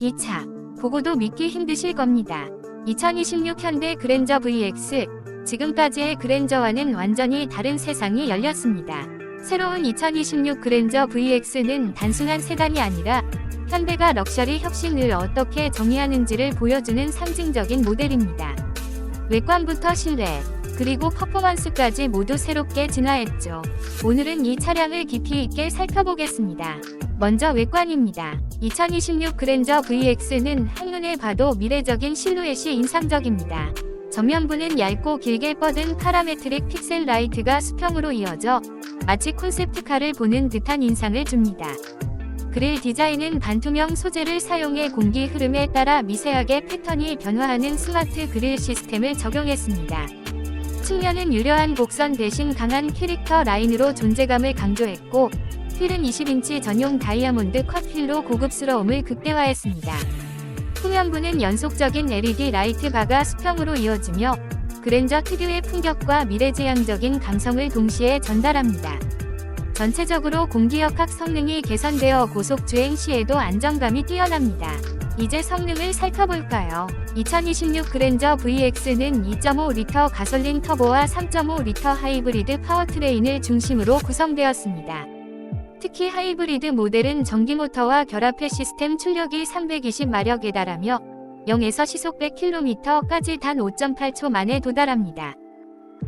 2차. 보고도 믿기 힘드실 겁니다. 2026 현대 그랜저 VX. 지금까지의 그랜저와는 완전히 다른 세상이 열렸습니다. 새로운 2026 그랜저 VX는 단순한 세단이 아니라 현대가 럭셔리 혁신을 어떻게 정의하는지를 보여주는 상징적인 모델입니다. 외관부터 실내, 그리고 퍼포먼스까지 모두 새롭게 진화했죠. 오늘은 이 차량을 깊이 있게 살펴보겠습니다. 먼저 외관입니다. 2026 그랜저 VX는 한눈에 봐도 미래적인 실루엣이 인상적입니다. 전면부는 얇고 길게 뻗은 파라메트릭 픽셀 라이트가 수평으로 이어져 마치 콘셉트카를 보는 듯한 인상을 줍니다. 그릴 디자인은 반투명 소재를 사용해 공기 흐름에 따라 미세하게 패턴이 변화하는 스마트 그릴 시스템을 적용했습니다. 측면은 유려한 곡선 대신 강한 캐릭터 라인으로 존재감을 강조했고, 휠은 20인치 전용 다이아몬드 컷 휠로 고급스러움을 극대화했습니다. 후면부는 연속적인 LED 라이트 바가 수평으로 이어지며, 그랜저 특유의 풍격과 미래지향적인 감성을 동시에 전달합니다. 전체적으로 공기역학 성능이 개선되어 고속주행 시에도 안정감이 뛰어납니다. 이제 성능을 살펴볼까요? 2026 그랜저 VX는 2.5리터 가솔린 터보와 3.5리터 하이브리드 파워트레인을 중심으로 구성되었습니다. 특히 하이브리드 모델은 전기 모터와 결합해 시스템 출력이 320마력에 달하며 0에서 시속 100km까지 단 5.8초 만에 도달합니다.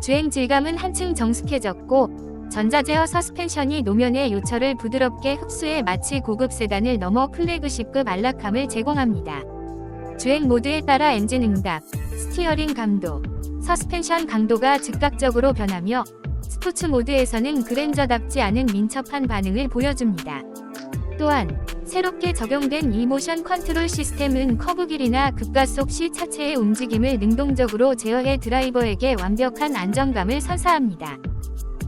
주행 질감은 한층 정숙해졌고 전자제어 서스펜션이 노면의 요철을 부드럽게 흡수해 마치 고급 세단을 넘어 플래그십급 안락함을 제공합니다. 주행 모드에 따라 엔진 응답, 스티어링 감도, 서스펜션 강도가 즉각적으로 변하며 스포츠 모드에서는 그랜저답지 않은 민첩한 반응을 보여줍니다. 또한 새롭게 적용된 이 모션 컨트롤 시스템은 커브 길이나 급가속 시 차체의 움직임을 능동적으로 제어해 드라이버에게 완벽한 안정감을 선사합니다.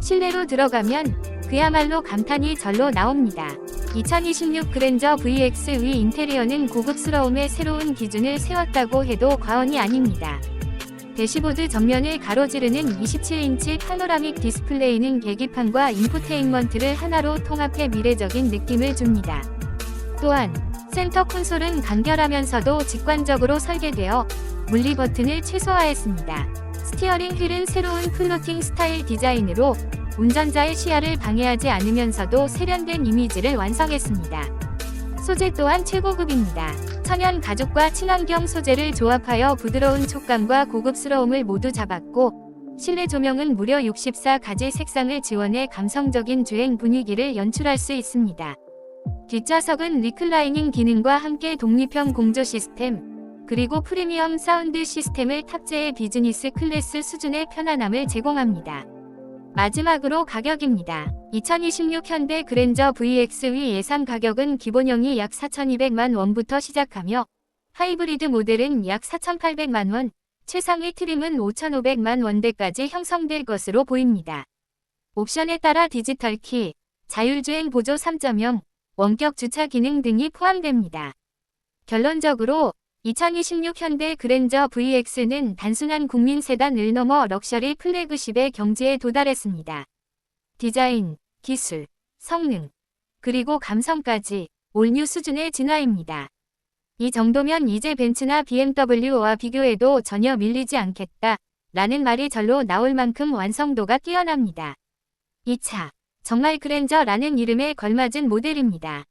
실내로 들어가면 그야말로 감탄이 절로 나옵니다. 2026 그랜저 VX 위 인테리어는 고급스러움의 새로운 기준을 세웠다고 해도 과언이 아닙니다. 대시보드 전면을 가로지르는 27인치 파노라믹 디스플레이는 계기판과 인포테인먼트를 하나로 통합해 미래적인 느낌을 줍니다. 또한 센터 콘솔은 간결하면서도 직관적으로 설계되어 물리 버튼을 최소화했습니다. 스티어링 휠은 새로운 플로팅 스타일 디자인으로 운전자의 시야를 방해하지 않으면서도 세련된 이미지를 완성했습니다. 소재 또한 최고급입니다. 천연 가죽과 친환경 소재를 조합하여 부드러운 촉감과 고급스러움을 모두 잡았고 실내 조명은 무려 64가지 색상을 지원해 감성적인 주행 분위기를 연출할 수 있습니다. 뒷좌석은 리클라이닝 기능과 함께 독립형 공조 시스템, 그리고 프리미엄 사운드 시스템을 탑재해 비즈니스 클래스 수준의 편안함을 제공합니다. 마지막으로 가격입니다. 2026 현대 그랜저 VX 위 예상 가격은 기본형이 약 4,200만 원부터 시작하며 하이브리드 모델은 약 4,800만 원, 최상위 트림은 5,500만 원대까지 형성될 것으로 보입니다. 옵션에 따라 디지털 키, 자율주행 보조 3.0, 원격 주차 기능 등이 포함됩니다. 결론적으로 2026 현대 그랜저 VX는 단순한 국민 세단을 넘어 럭셔리 플래그십의 경지에 도달했습니다. 디자인, 기술, 성능, 그리고 감성까지 올뉴 수준의 진화입니다. 이 정도면 이제 벤츠나 BMW와 비교해도 전혀 밀리지 않겠다. 라는 말이 절로 나올 만큼 완성도가 뛰어납니다. 2차. 정말 그랜저라는 이름에 걸맞은 모델입니다.